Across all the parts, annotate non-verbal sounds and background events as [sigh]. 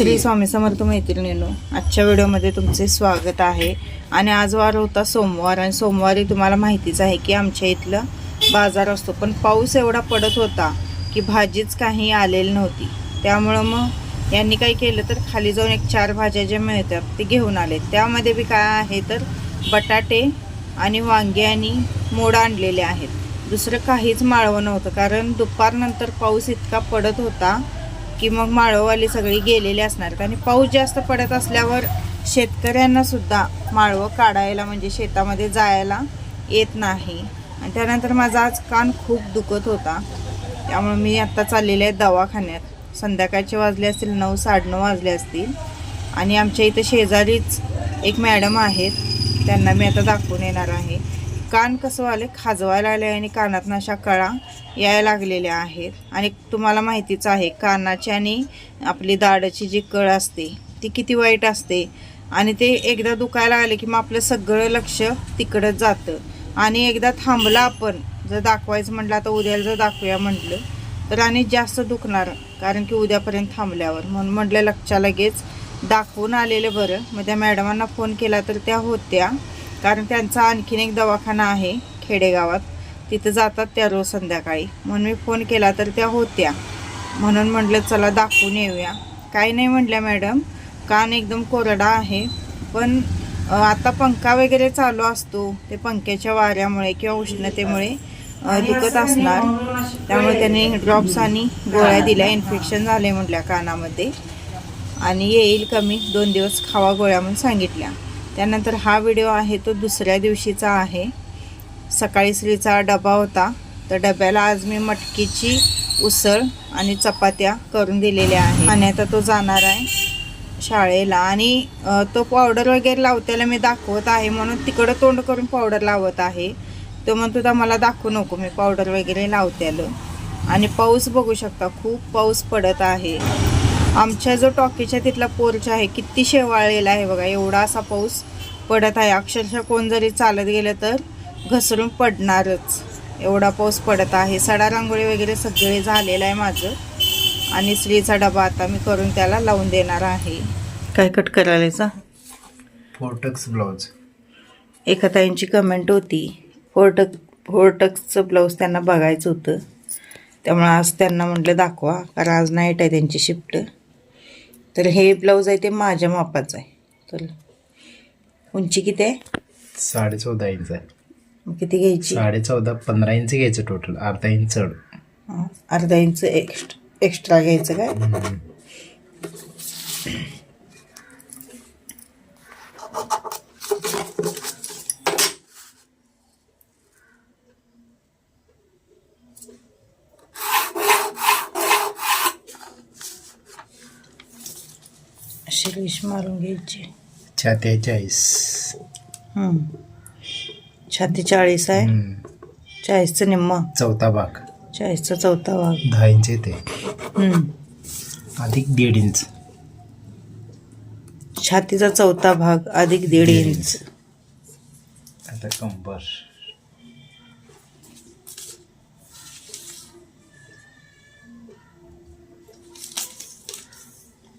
श्री स्वामी समर्थ मैत्रिणींनो आजच्या व्हिडिओमध्ये तुमचे स्वागत आहे. आणि आज वार होता सोमवार आणि सोमवारी तुम्हाला माहितीच आहे की आमच्या इथलं बाजार असतो पण पाऊस एवढा पडत होता की भाजीच काही आलेली नव्हती. त्यामुळं मग यांनी काय केलं तर खाली जाऊन एक चार भाज्या ज्या मिळतात ते घेऊन आले. त्यामध्ये बी काय आहे तर बटाटे आणि वांगे आणि मोड आणलेले आहेत. दुसरं काहीच माळवं नव्हतं कारण दुपारनंतर पाऊस इतका पडत होता की मग माळववाली सगळी गेलेली असणार आणि पाऊस जास्त पडत असल्यावर शेतकऱ्यांना सुद्धा माळवं काढायला म्हणजे शेतामध्ये जायला येत नाही. आणि त्यानंतर माझा आज कान खूप दुखत होता. त्यामुळे मी आत्ता चाललेले आहे दवाखान्यात. संध्याकाळचे वाजले असतील नऊ साडेनऊ वाजले असतील. आणि आमच्या इथं शेजारीच एक मॅडम आहेत. त्यांना मी आता दाखवून येणार आहे. कान कसं आले? खाजवायला आले आणि कानातनं अशा कळा यायला लागलेल्या आहेत. आणि तुम्हाला माहितीच आहे कानाची आणि आपली दाढची जी कळ असते ती किती वाईट असते. आणि ते एकदा दुखायला आले की मग आपलं सगळं लक्ष तिकडंच जातं. आणि एकदा थांबलं आपण जर दाखवायचं म्हटलं आता उद्याला जर दाखवूया म्हटलं तर आणि जास्त दुखणार कारण की उद्यापर्यंत थांबल्यावर. म्हणून म्हटलं लक्षा लगेच दाखवून आलेलं बरं. मग त्या मॅडमांना फोन केला तर त्या होत्या. कारण त्यांचा आणखीन एक दवाखाना आहे खेडेगावात. तिथं जातात त्या रोज संध्याकाळी. म्हणून मी फोन केला तर त्या होत्या. म्हणून म्हटलं चला दाखवून येऊया. काही नाही म्हटल्या मॅडम कान एकदम कोरडा आहे. पण आता पंखा वगैरे चालू असतो. ते पंख्याच्या वाऱ्यामुळे किंवा उष्णतेमुळे दुखत असणार. त्यामुळे त्यांनी ड्रॉप्स आणि गोळ्या दिल्या. इन्फेक्शन झाले म्हटल्या कानामध्ये. आणि येईल कमी. दोन दिवस खावा गोळ्या म्हणून सांगितल्या. त्यानंतर हा व्हिडिओ आहे तो दुसऱ्या दिवशीचा आहे. सकाळी श्रीचा डबा होता. तर डब्याला आज मी मटकीची उसळ आणि चपात्या करून दिलेल्या आहे आणि आता तो जाणार आहे शाळेला. आणि तो पावडर वगैरे लावत्याला मी दाखवत आहे म्हणून तिकडं तोंड करून पावडर लावत आहे. तो म्हणतो होता मला दाखवू नको मी पावडर वगैरे लावत्यालं. आणि पाऊस बघू शकता खूप पाऊस पडत आहे. आमच्या जो टॉकीच्या तिथला पोर्च आहे किती शेवाळलेला आहे बघा एवढा असा पाऊस पडत आहे. अक्षरशः कोण जरी चालत गेलं तर घसरून पडणारच एवढा पाऊस पडत आहे. सडा रांगोळी वगैरे सगळे झालेलं आहे माझं आणि श्रीचा डबा आता मी करून त्याला लावून देणार आहे. काय कट करायचा फोर्टक्स ब्लाउज एका ताईंची कमेंट होती फोर्टक फोर्टक्सचं ब्लाऊज त्यांना बघायचं होतं. त्यामुळे आज त्यांना म्हटलं दाखवा कारण आज नाईट आहे त्यांची शिफ्ट तर हे ब्लाऊज आहे ते माझ्या मापाचं आहे. तर उंची किती आहे? साडे चौदा इंच आहे. मग किती घ्यायची? साडे चौदा पंधरा इंच घ्यायचं टोटल अर्धा इंच चढ. हां, अर्धा इंच एक्स्ट एक्स्ट्रा घ्यायचं काय? अशी रेश मारून घ्यायची. छाती चाळीस हम्म. छाती चाळीस आहे. चाळीसचं निम्म. चौथा भाग. चाळीसचा चौथा भाग. दहा इंच येते. अधिक दीड इंच. छातीचा चौथा भाग अधिक दीड दीड इंच. आता कंबर.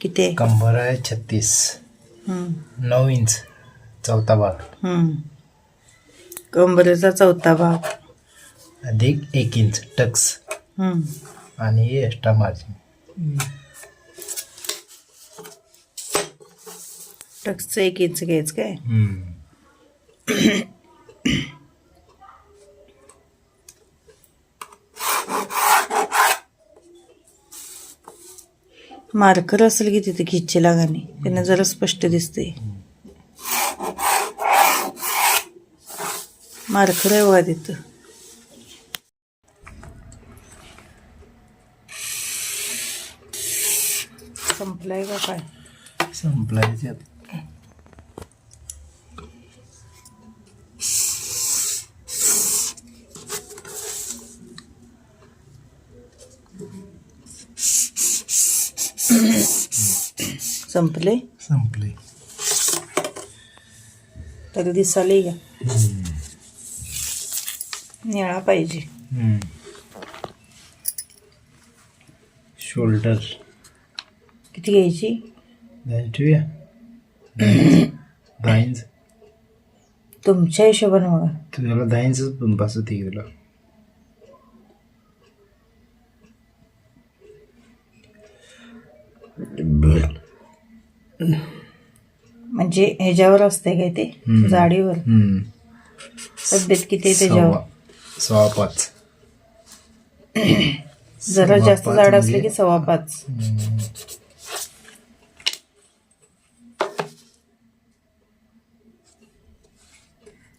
किती आहे कंबर आहे छत्तीस हम्म. नऊ इंच चौथा भाग हम्म. कंबरेचा चौथा भाग अधिक एक इंच टक्स हम्म. आणि एक्स्ट्रा मार्जिन टक्सचं एक इंच घ्यायचं काय हम्म. मार्कर असेल की तिथे खिच्चे लागाने. त्यांना जरा स्पष्ट दिसते मार्कर आहे बघा तिथं. संपलाय का काय? संपलाय आता. संपले? संपले. तरी दिसाले का निळा पाहिजे. शोल्डर किती घ्यायची? दहा ठेवूया. दहा इंच [coughs] तुमच्या हिशोबाने बघा. तुझ्याला दहा इंचच बस होती तुला म्हणजे ह्याच्यावर असते काय ते. जाडीवर. तब्येत किती आहे त्याच्यावर सव्वा पाच जरा जास्त जाड म्हणजे- असले की सव्वा पाच.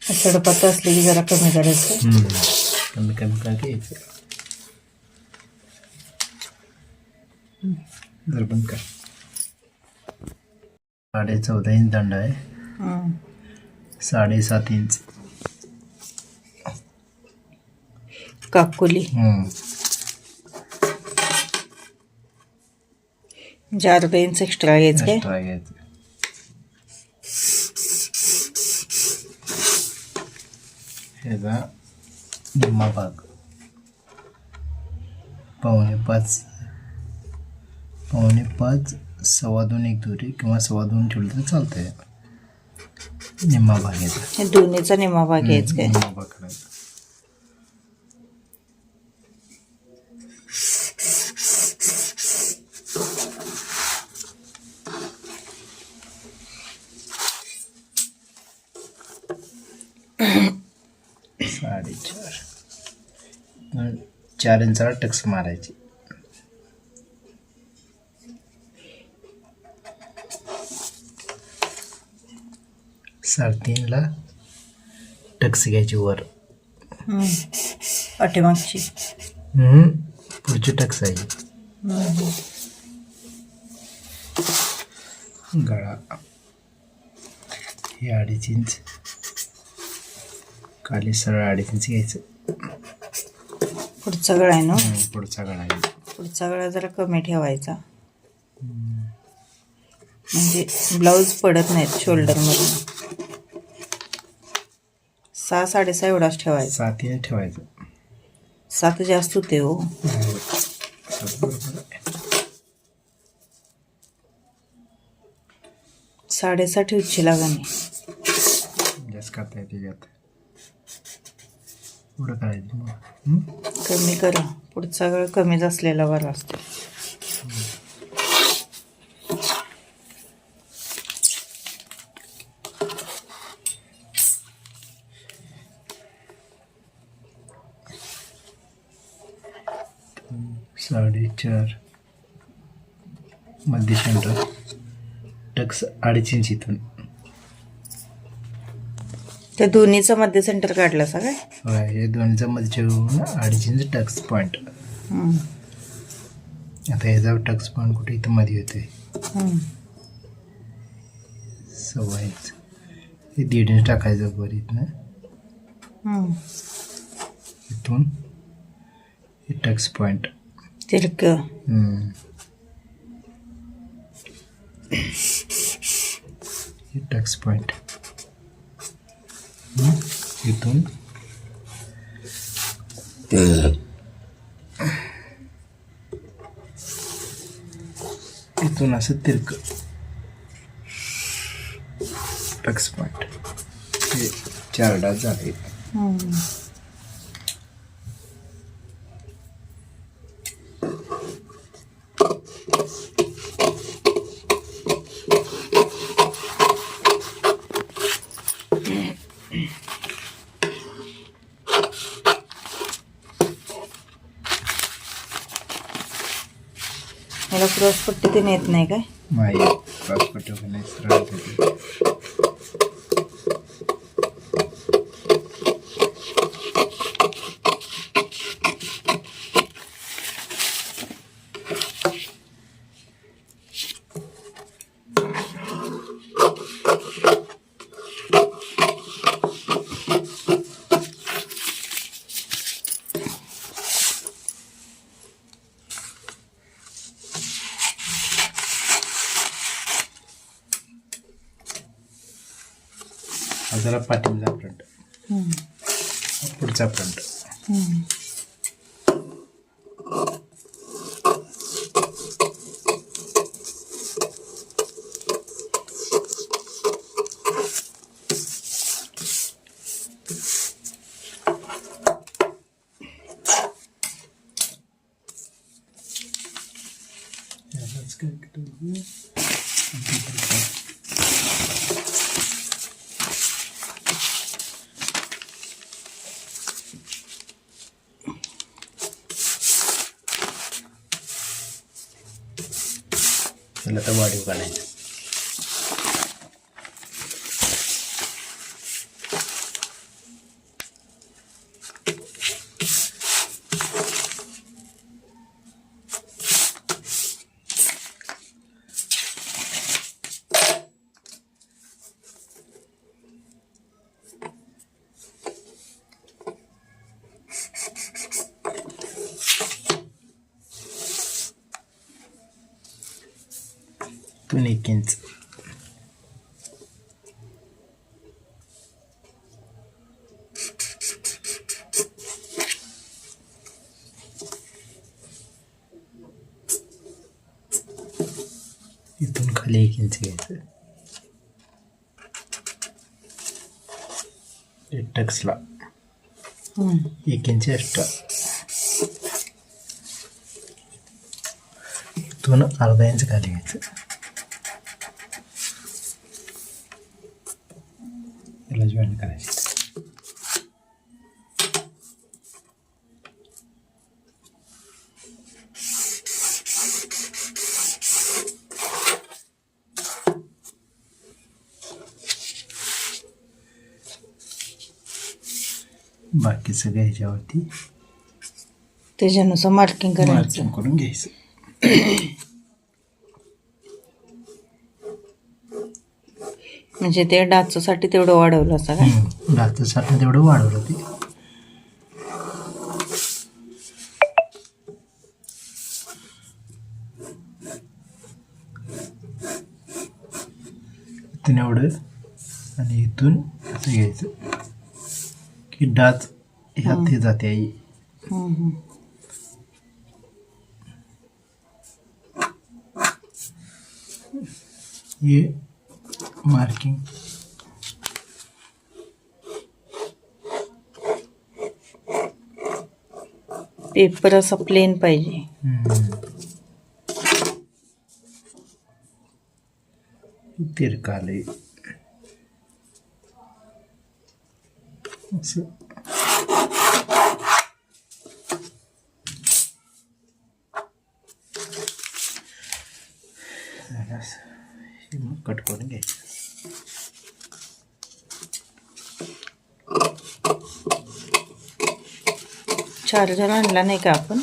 सडपात असले की जरा कमी करायचं. कमी कमी का घ्यायचं जर पण काय साडे चौदा इंच दंड आहे. साडेसात इंच. काकुली. म्हणजे अर्धा इंच एक्स्ट्रा घ्यायचं? काय एक्स्ट्रा घ्यायचं ह्याचा निम्मा भाग. पावणे पाच. पावणे पाच. सव्वा दोन एक दुरी किंवा सव्वा दोन ठेवलं तर चालतंय. निम्मा भाग घ्यायचा हे दोन्हीचा निमा भाग घ्यायचा काय? निम्मा भाग करायचा. साडेचार. चार इंचाला टक्स मारायची. साडेतीनला टक्स घ्यायची वर. हम्म. पाठीमागची. हम्म. पुढची टक्स आहे. हम्म. गळा. हे अडीच इंच. खाली सरळ अडीच इंच घ्यायचं. पुढचा गळा आहे ना? हम्म, पुढचा गळा आहे. पुढचा गळा जरा कमी ठेवायचा. म्हणजे ब्लाऊज पडत नाहीत शोल्डरमधून सहा साडेसहा एवढाच ठेवायचा. सात इंच ठेवायचं. सात जास्त होते हो. सात बरोबर आहे. साडेसहा ठेवची जास्त करता येते पुढं करायचं मग? कमी करा. पुढचा गळ कमीच असलेला बरा असतो. साडेचार मध्य सेंटर टक्स अडीच इंच इथून. त्या दोन्हीचं मध्य सेंटर काढलं सा काय? होय, हे दोनचं मध्ये अडीच इंच टक्स पॉईंट. आता ह्याचा टक्स पॉईंट कुठे? इथं मध्ये हम्म. सव्वा इंच हे दीड इंच टाकायचं वर इथनं. इथून. हे टक्स पॉईंट तिरक हे टक्स पॉईंट इथून इथून असं तिरक टक्स पॉईंट हे चार डाग झाले हम्म. क्रॉस पट्टी ते येत नाही काय माई क्रॉस पट्टी हा जरा पाठीचा फ्रंट हम्म. पुढचा फ्रंट हम्म. इथून खाली एक इंच घ्यायचं हे टक्सला एक इंच एक्स्ट्रा इथून अर्धा इंच खाली घ्यायचं. याला जॉईन करायचं. बाकी सगळं ह्याच्यावरती त्याच्यानुसार मार्किंग करायचं. मार्किंग करून घ्यायचं. म्हणजे ते डाचसाठी तेवढं वाढवलं असं का? डाचसाठी तेवढं वाढवलं ते. इथून एवढं आणि इथून असं घ्यायचं. की डाच ह्यात हे जाते आई हम्म, हम्म. हे मार्किंग पेपर असा प्लेन पाहिजे. तिरका असं. हे मग कट करून घ्यायचं चार्जर आणला नाही का आपण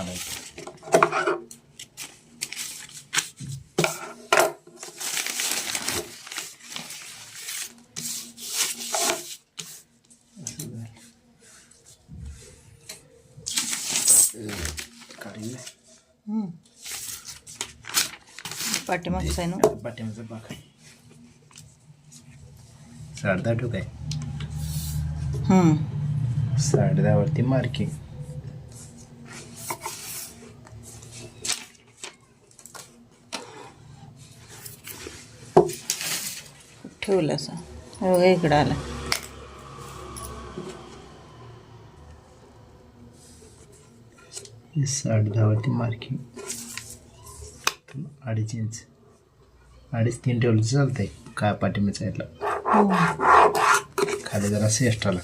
हा, तर मारायचं असं झालं. काढील. पाठीमागचा आहे ना आता पाठीमागचा भाग आहे साडे दहा ठोक आहे हम्म. साडे दहावरती मार्किंग ठेवला असा. हो इकडं आला. साठ दहावरती मार्किंग अडीच इंच अडीच तीन ठेवलं चालतंय. काय पाठिंबा साईडला हो. खाली जरा सेस्ट आला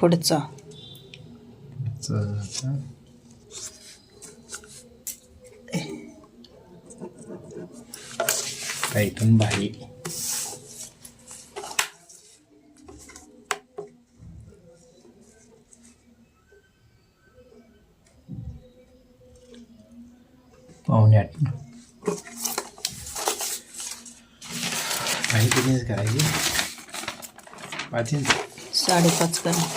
पुढचा. इथून बाही पावणे आठ. इंच करायची पाच इंच साडेपाच करा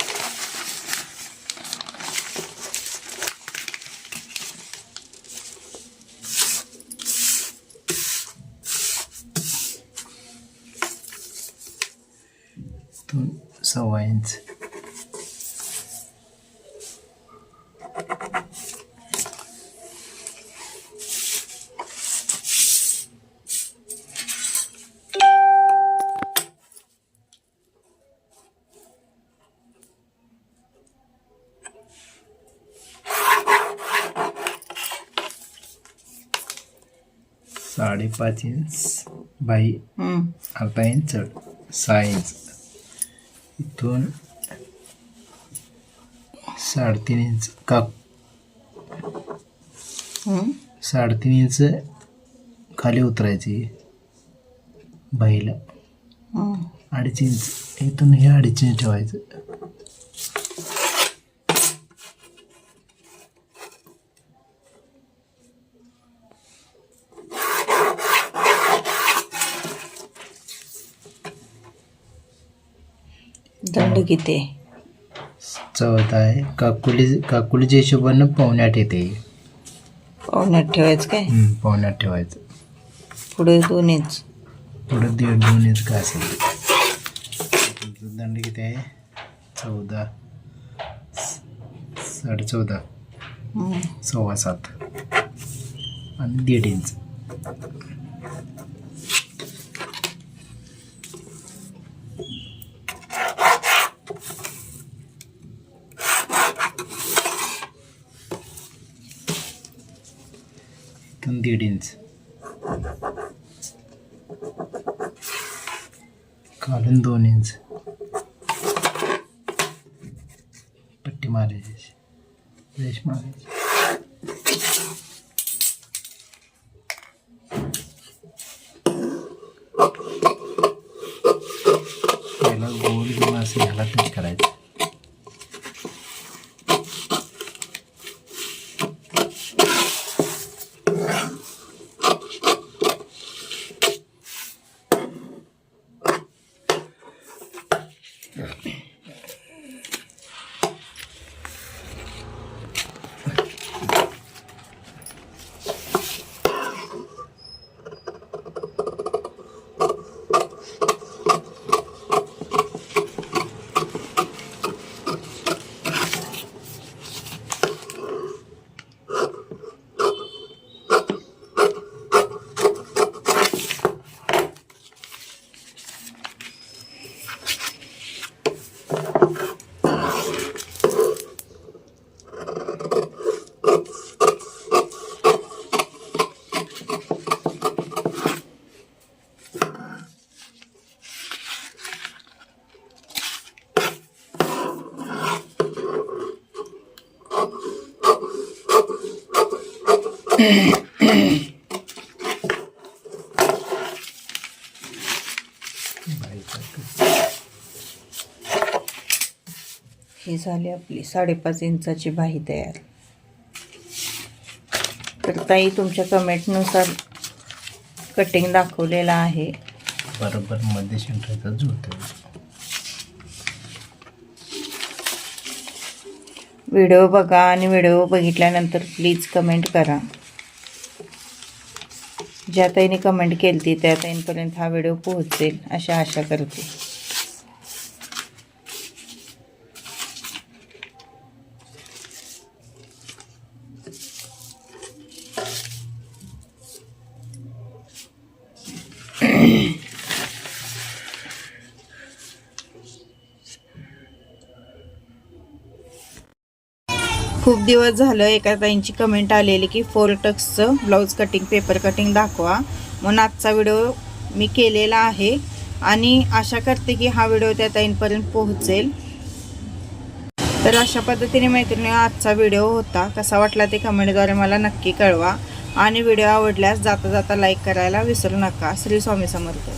दोन सव्वा इंच साडेपाच इंच बाई. अर्धा इंच सहा इंच इथून साडेतीन इंच का हम्म. साडेतीन इंच खाली उतरायची बाईला. अडीच इंच इथून हे अडीच इंच ठेवायचं दंड किती आहे? चौथा आहे काकुली काकुलीच्या हिशोबानं आठ येते. पावण्यात ठेवायचं काय? हम्म, आठ ठेवायचं. पुढे दोन इंच पुढं दीड दोन इंच काय असेल? दंड किती आहे? चौदा. साडे चौदा. हम्म. सव्वा सात. आणि दीड इंच. दीड इंच. खालून दोन इंच. पट्टी मारायची रेश मारायची पहिला गोल किंवा असं ह्याला टच करायचं ही झाली आपली साडेपाच इंचाची बाही तयार. तर ताई तुमच्या कमेंटनुसार कटिंग दाखवलेलं आहे. बरोबर मध्ये सेंटरचा जुळतो व्हिडिओ बघा आणि व्हिडिओ बघितल्यानंतर प्लीज कमेंट करा. ज्या ताईने कमेंट केली ती त्या ताईंपर्यंत हा व्हिडिओ पोहोचेल अशा आशा करते. खूप दिवस झालं एका ताईंची कमेंट आलेली की four टक्सचं blouse cutting paper cutting दाखवा. म्हणून आजचा व्हिडिओ मी केलेला आहे. आणि आशा करते की हा व्हिडिओ त्या ताईंपर्यंत पोहोचेल. तर अशा पद्धतीने मैत्रिणी आजचा व्हिडिओ होता. कसा वाटला ते कमेंटद्वारे मला नक्की कळवा. आणि व्हिडिओ आवडल्यास जाता जाता लाईक करायला विसरू नका. श्री स्वामी समर्थ.